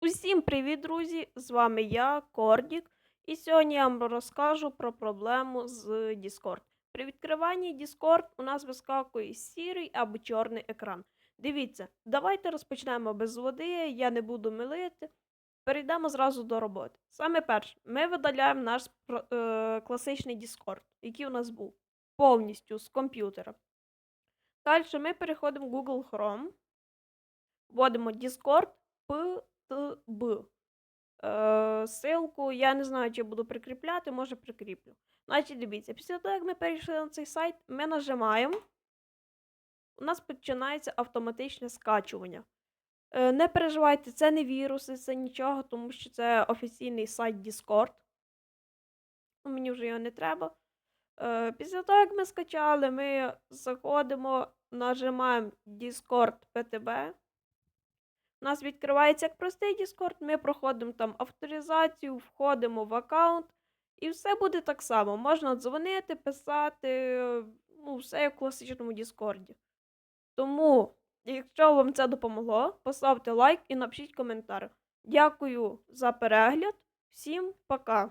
Усім привіт, друзі! З вами я, Кордік, і сьогодні я вам розкажу про проблему з Discord. При відкриванні Discord у нас вискакує сірий або чорний екран. Дивіться, давайте розпочнемо без води, я не буду милити. Перейдемо зразу до роботи. Саме перше, ми видаляємо наш е, класичний Discord, який у нас був повністю з комп'ютера. Далі ми переходимо в Google Chrome, вводимо Discord PTB. Е, Силку я не знаю, чи буду прикріпляти, може прикріплю. Значить, дивіться, після того, як ми перейшли на цей сайт, ми нажимаємо. У нас починається автоматичне скачування. Е, Не переживайте, це не віруси, це нічого, тому що це офіційний сайт Discord. Мені вже його не треба. Е, Після того, як ми скачали, ми заходимо, нажимаємо Discord PTB. У нас відкривається як простий Discord, ми проходимо там авторизацію, входимо в аккаунт, і все буде так само. Можна дзвонити, писати, ну, все як в класичному Discord. Тому, якщо вам це допомогло, поставте лайк і напишіть коментар. Дякую за перегляд. Всім пока!